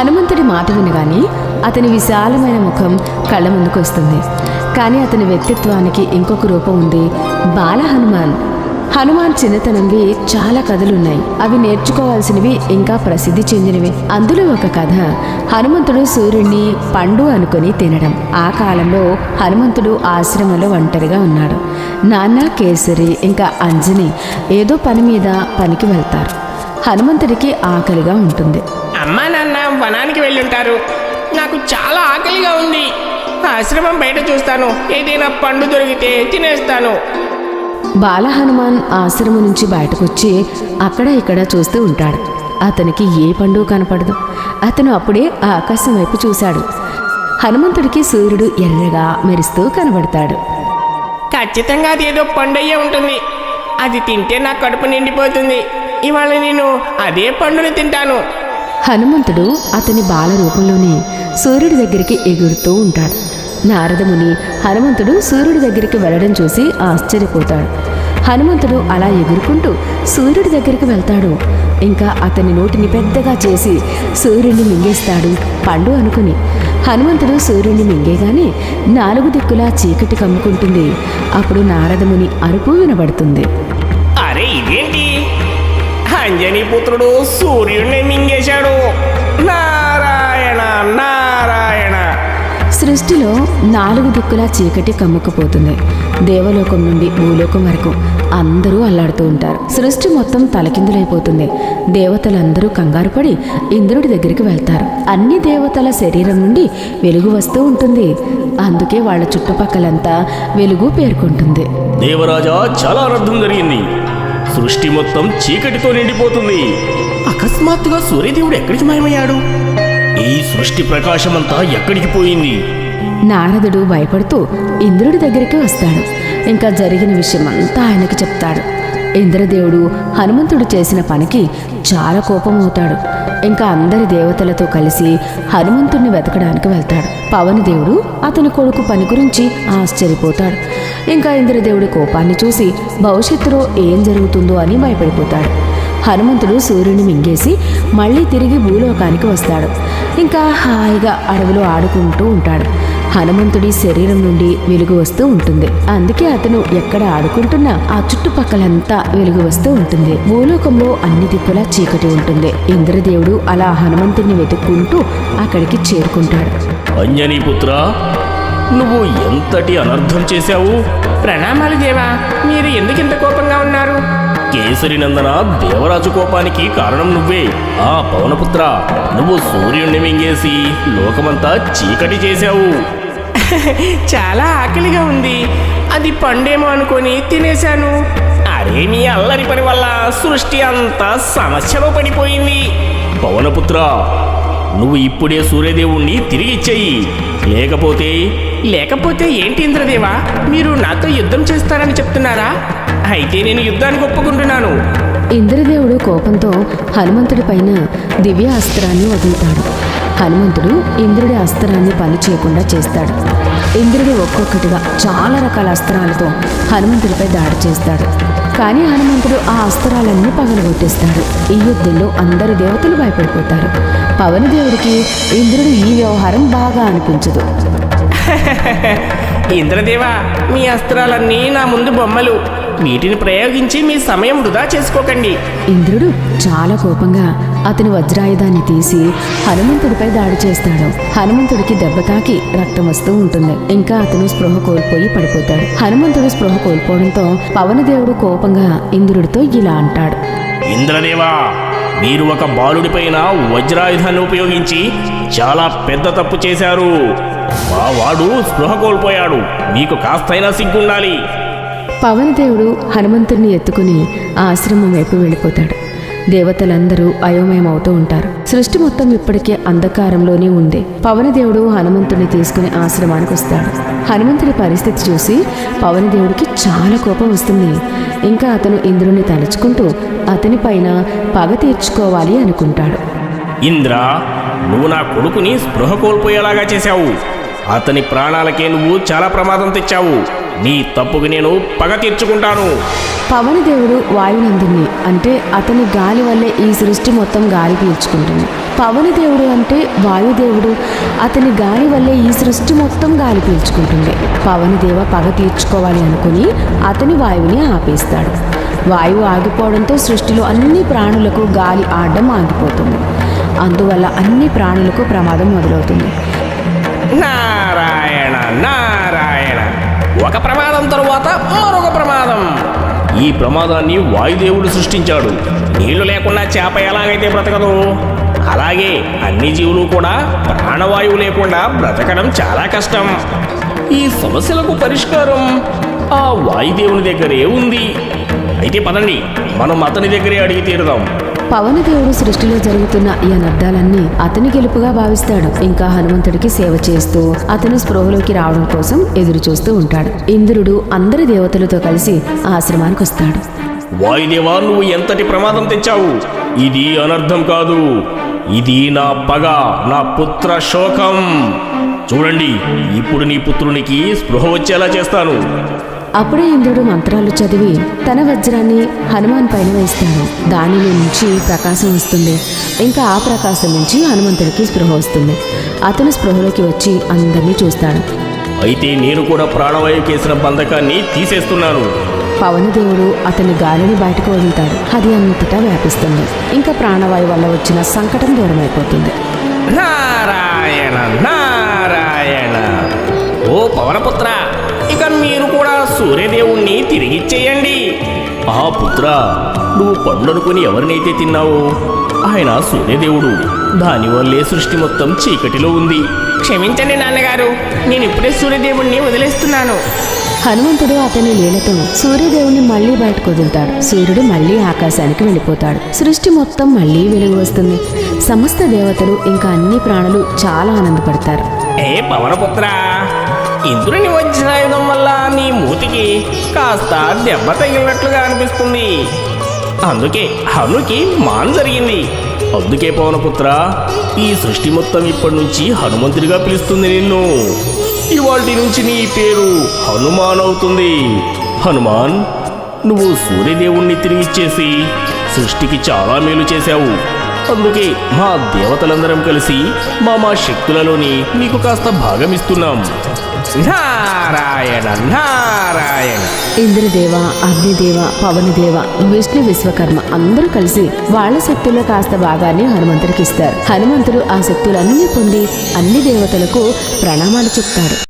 హనుమంతుడి మాట వినగానే అతని విశాలమైన ముఖం కళ్ళ ముందుకు వస్తుంది. కానీ అతని వ్యక్తిత్వానికి ఇంకొక రూపం ఉంది. బాల హనుమాన్ హనుమాన్ చిన్నతనంవి చాలా కథలున్నాయి. అవి నేర్చుకోవాల్సినవి ఇంకా ప్రసిద్ధి చెందినవి. అందులో ఒక కథ హనుమంతుడు సూర్యుడిని పండు అనుకుని తినడం. ఆ కాలంలో హనుమంతుడు ఆశ్రమంలో ఒంటరిగా ఉన్నాడు. నాన్న కేసరి ఇంకా అంజని ఏదో పని మీద పనికి వెళ్తారు. హనుమంతుడికి ఆకలిగా ఉంటుంది. అమ్మా వనానికి వెళ్ళుంటారు. నాకు చాలా ఆకలిగా ఉంది. ఆశ్రమం బయట చూస్తాను. ఏదైనా పండు దొరికితే తినేస్తాను. బాల హనుమాన్ ఆశ్రమం నుంచి బయటకొచ్చి అక్కడ ఇక్కడ చూస్తూ ఉంటాడు. అతనికి ఏ పండు కనపడదు. అతను అప్పుడే ఆకాశం వైపు చూశాడు. హనుమంతుడికి సూర్యుడు ఎర్రగా మెరుస్తూ కనబడతాడు. ఖచ్చితంగా అది ఏదో పండయ్యే ఉంటుంది. అది తింటే నా కడుపు నిండిపోతుంది. ఇవాళ నేను అదే పండుని తింటాను. హనుమంతుడు అతని బాల రూపంలోనే సూర్యుడి దగ్గరికి ఎగురుతూ ఉంటాడు. నారదముని హనుమంతుడు సూర్యుడి దగ్గరికి వెళ్ళడం చూసి ఆశ్చర్యపోతాడు. హనుమంతుడు అలా ఎగురుకుంటూ సూర్యుడి దగ్గరికి వెళ్తాడు. ఇంకా అతని నోటిని పెద్దగా చేసి సూర్యుడిని మింగేస్తాడు పండు అనుకుని. హనుమంతుడు సూర్యుడిని మింగేగానే నాలుగు దిక్కులా చీకటి కమ్ముకుంటుంది. అప్పుడు నారదముని అరుపు వినబడుతుంది. అరే ఇదేంటి? అంజనీ పుత్రుడు సూర్యుడిని మింగేశాడు. నారాయణ నారాయణ. సృష్టిలో నాలుగు దిక్కులా చీకటి కమ్ముకుపోతుంది. దేవలోకం నుండి భూలోకం వరకు అందరూ అల్లాడుతూ ఉంటారు. సృష్టి మొత్తం తలకిందులైపోతుంది. దేవతలందరూ కంగారు పడి ఇంద్రుడి దగ్గరికి వెళ్తారు. అన్ని దేవతల శరీరం నుండి వెలుగు వస్తూ ఉంటుంది. అందుకే వాళ్ళ చుట్టుపక్కలంతా వెలుగు పేర్కొంటుంది. దేవరాజా చాలా అనర్థం జరిగింది. సృష్టి మొత్తం చీకటితో నిండిపోతుంది. అకస్మాత్తుగా సూర్యదేవుడు ఎక్కడికి మాయమయ్యాడు? ఈ సృష్టి ప్రకాశమంతా ఎక్కడికి పోయింది? నారదుడు భయపడుతూ ఇంద్రుడి దగ్గరికి వస్తాడు. ఇంకా జరిగిన విషయం అంతా ఆయనకి చెప్తాడు. ఇంద్రదేవుడు హనుమంతుడు చేసిన పనికి చాలా కోపమవుతాడు. ఇంకా అందరి దేవతలతో కలిసి హనుమంతుణ్ణి వెతకడానికి వెళ్తాడు. పవనదేవుడు అతని కొడుకు పని గురించి ఆశ్చర్యపోతాడు. ఇంకా ఇంద్రదేవుడి కోపాన్ని చూసి భవిష్యత్తులో ఏం జరుగుతుందో అని భయపడిపోతాడు. హనుమంతుడు సూర్యుని మింగేసి మళ్ళీ తిరిగి భూలోకానికి వస్తాడు. ఇంకా హాయిగా అడవిలో ఆడుకుంటూ ఉంటాడు. హనుమంతుడి శరీరం నుండి వెలుగు వస్తూ ఉంటుంది. అందుకే అతను ఎక్కడ ఆడుకుంటున్నా ఆ చుట్టుపక్కలంతా వెలుగు వస్తూ ఉంటుంది. భూలోకంలో అన్ని దిక్కులా చీకటి ఉంటుంది. ఇంద్రదేవుడు అలా హనుమంతుడిని వెతుక్కుంటూ అక్కడికి చేరుకుంటాడు. అంజనీ పుత్ర నువ్వు ఎంతటి అనర్థం చేశావు? ప్రణామాలు దేవా మీరు ఎందుకు ఇంత కోపంగా ఉన్నారు? కేసరి నందన దేవరాజు కోపానికి కారణం నువ్వే. ఆ పవనపుత్ర నువ్వు సూర్యుడిని మింగేసి లోకమంతా చీకటి చేశావు. చాలా ఆకలిగా ఉంది. అది పండేమో అనుకొని తినేశాను. అరే మీ అల్లరి పని వల్ల సృష్టి అంతా సమస్యలో పడిపోయింది. పవనపుత్ర నువ్వు ఇప్పుడే సూర్యదేవుణ్ణి తిరిగి ఇచ్చేయి. లేకపోతే? లేకపోతే ఏంటి ఇంద్రదేవా? మీరు నాతో యుద్ధం చేస్తారని చెప్తున్నారా? అయితే నేను యుద్ధానికి ఒప్పుకుంటున్నాను. ఇంద్రదేవుడు కోపంతో హనుమంతుడి పైన దివ్య అస్త్రాన్ని వదులుతాడు. హనుమంతుడు ఇంద్రుడి అస్త్రాన్ని పని చేయకుండా చేస్తాడు. ఇంద్రుడు ఒక్కొక్కటిగా చాలా రకాల అస్త్రాలతో హనుమంతుడిపై దాడి చేస్తాడు. కానీ హనుమంతుడు ఆ అస్త్రాలన్నీ పగలగొట్టేస్తాడు ఈ యుద్ధంలో అందరు దేవతలు భయపడిపోతారు. పవనదేవుడికి ఇంద్రుడు ఈ వ్యవహారం బాగా అనిపించదు. ఇంద్రదేవా మీ అస్త్రాలన్నీ నా ముందు బొమ్మలు. వీటిని ప్రయోగించి మీ సమయం వృధా చేసుకోకండి. ఇంద్రుడు చాలా కోపంగా అతని వజ్రాయుధాన్ని తీసి హనుమంతుడిపై దాడి చేస్తాడు. హనుమంతుడికి దెబ్బ తాకి రక్తం వస్తూ ఉంటుంది. ఇంకా అతను స్పృహ కోల్పోయి పడిపోతాడు. హనుమంతుడు స్పృహ కోల్పోవడంతో పవనదేవుడు కోపంగా ఇంద్రుడితో ఇలా అంటాడు. ఇంద్రదేవా మీరు ఒక బాలుడిపైన వజ్రాయుధాన్ని ఉపయోగించి చాలా పెద్ద తప్పు చేశారు. మా వాడు స్పృహ కోల్పోయాడు. మీకు కాస్తైనా సిగ్గుండాలి. పవనదేవుడు హనుమంతుడిని ఎత్తుకుని ఆశ్రమం వైపు వెళ్ళిపోతాడు. దేవతలందరూ అయోమయమవుతూ ఉంటారు. సృష్టి మొత్తం ఇప్పటికే అంధకారంలోనే ఉంది. పవనదేవుడు హనుమంతుడిని తీసుకుని ఆశ్రమానికి వస్తాడు. హనుమంతుడి పరిస్థితి చూసి పవనదేవుడికి చాలా కోపం వస్తుంది. ఇంకా అతను ఇంద్రుణ్ణి తలుచుకుంటూ అతని పైన పగ తీర్చుకోవాలి అనుకుంటాడు. ఇంద్ర నువ్వు నా కొడుకుని స్పృహ కోల్పోయేలాగా చేశావు. అతని ప్రాణాలకే నువ్వు చాలా ప్రమాదం తెచ్చావు. నీ తప్పుకు నేను పగ తీర్చుకుంటాను. పవనదేవుడు వాయునందుని అంటే అతని గాలి వల్లే ఈ సృష్టి మొత్తం గాలి పీల్చుకుంటుంది. పవనదేవుడు అంటే వాయుదేవుడు. అతని గాలి వల్లే ఈ సృష్టి మొత్తం గాలి పీల్చుకుంటుంది. పవనదేవ పగ తీర్చుకోవాలి అనుకుని అతని వాయువుని ఆపేస్తాడు. వాయువు ఆగిపోవడంతో సృష్టిలో అన్ని ప్రాణులకు గాలి ఆడడం ఆగిపోతుంది. అందువల్ల అన్ని ప్రాణులకు ప్రమాదం మొదలవుతుంది. నారాయణ నారాయణ ఒక ప్రమాదం తరువాత మరొక ప్రమాదం. ఈ ప్రమాదాన్ని వాయుదేవుడు సృష్టించాడు. నీళ్ళు లేకుండా చేప ఎలాగైతే బ్రతకదు? అలాగే అన్ని జీవులు కూడా ప్రాణవాయువు లేకుండా బ్రతకడం చాలా కష్టం. ఈ సమస్యలకు పరిష్కారం ఆ వాయుదేవుని దగ్గరే ఉంది. అయితే పదండి మనం అతని దగ్గరే అడిగి తీరుదాం. పవనదేవుడు సృష్టిలో జరుగుతున్న ఈ అనర్థాలన్నీ అతని గెలుపుగా భావిస్తాడు. ఇంకా హనుమంతుడికి సేవ చేస్తూ అతను స్పృహలోకి రావడం కోసం ఎదురు చూస్తూ ఉంటాడు. ఇంద్రుడు అందరి దేవతలతో కలిసి ఆశ్రమానికి వస్తాడు. వాయుదేవా నువ్వు ఎంతటి ప్రమాదం తెచ్చావు? ఇది అనర్థం కాదు. ఇది నా పగ నా పుత్ర శోకం. చూడండి ఇప్పుడు నీ పుత్రునికి స్పృహ వచ్చేలా చేస్తాను. అప్పుడే ఇంద్రుడు మంత్రాలు చదివి తన వజ్రాన్ని హనుమాన్ పైన వేస్తాడు. దానిలో నుంచి ప్రకాశం వస్తుంది. ఇంకా ఆ ప్రకాశం నుంచి హనుమంతుడికి స్పృహ వస్తుంది. అతను స్పృహలోకి వచ్చి అందరినీ చూస్తాడు. అయితే నేను కూడా ప్రాణవాయువు కేసిన బంధకాన్ని తీసేస్తున్నాను. పవనదేవుడు అతని గాలిని బయటకు వదులుతాడు. అది అంతటా వ్యాపిస్తుంది. ఇంకా ప్రాణవాయు వల్ల వచ్చిన సంకటం దూరమైపోతుంది. నారాయణ నారాయణ. ఓ పవనపుత్ర ఇక మీరు సూర్యదేవుణ్ణి తిరిగిచ్చేయండి ఆ పుత్ర నువ్వు పండనుకుని ఎవరినైతే తిన్నావో ఆయన సూర్యదేవుడు. దానివల్లే సృష్టి మొత్తం చీకటిలో ఉంది. క్షమించండి నాన్నగారు నేను ఇప్పుడే సూర్యదేవుణ్ణి వదిలేస్తున్నాను. హనుమంతుడు అతని లీలతో సూర్యదేవుని మళ్ళీ బయటకు వదులుతాడు. సూర్యుడు మళ్ళీ ఆకాశానికి వెళ్ళిపోతాడు. సృష్టి మొత్తం మళ్ళీ వెలుగు వస్తుంది. సమస్త దేవతలు ఇంకా అన్ని ప్రాణులు చాలా ఆనందపడతారు. ఏ పవనపుత్ర ఇంద్రుని వజ్రాయుధం వల్ల కాస్త దెబ్బ తగిలినట్లుగా అనిపిస్తుంది. అందుకే హనుకి మాన్ జరిగింది. అందుకే పవనపుత్ర ఈ సృష్టి మొత్తం ఇప్పటి నుంచి హనుమంతుడిగా పిలుస్తుంది నిన్ను. ఇవాటి నుంచి నీ పేరు హనుమాన్ అవుతుంది. హనుమాన్ నువ్వు సూర్యదేవుణ్ణి తిరిగిచ్చేసి సృష్టికి చాలా మేలు చేశావు. అందుకే మా దేవతలందరం కలిసి మా మా శక్తులలోని నీకు కాస్త భాగమిస్తున్నాం. నారాయణ నారాయణ. ఇంద్రదేవ అగ్నిదేవ పవనదేవ విష్ణు విశ్వకర్మ అందరూ కలిసి వాళ్ళ శక్తుల్లో కాస్త భాగాన్ని హనుమంతుడికి ఇస్తారు. హనుమంతుడు ఆ శక్తులన్నీ పొంది అన్ని దేవతలకు ప్రణామాలు చెప్తాడు.